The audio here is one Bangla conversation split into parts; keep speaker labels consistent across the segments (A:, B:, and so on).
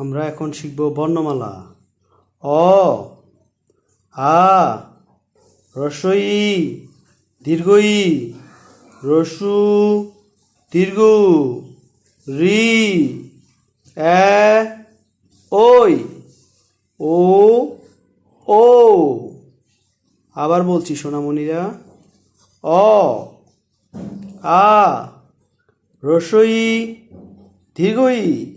A: আমরা এখন শিখব বর্ণমালা। অ, আ রসই দীর্ঘই রসু, দীর্ঘ, রি, এ ওই ও ও। আবার বলছি, সোনামণিরা। অ, আ রসই দীর্ঘই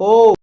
A: ও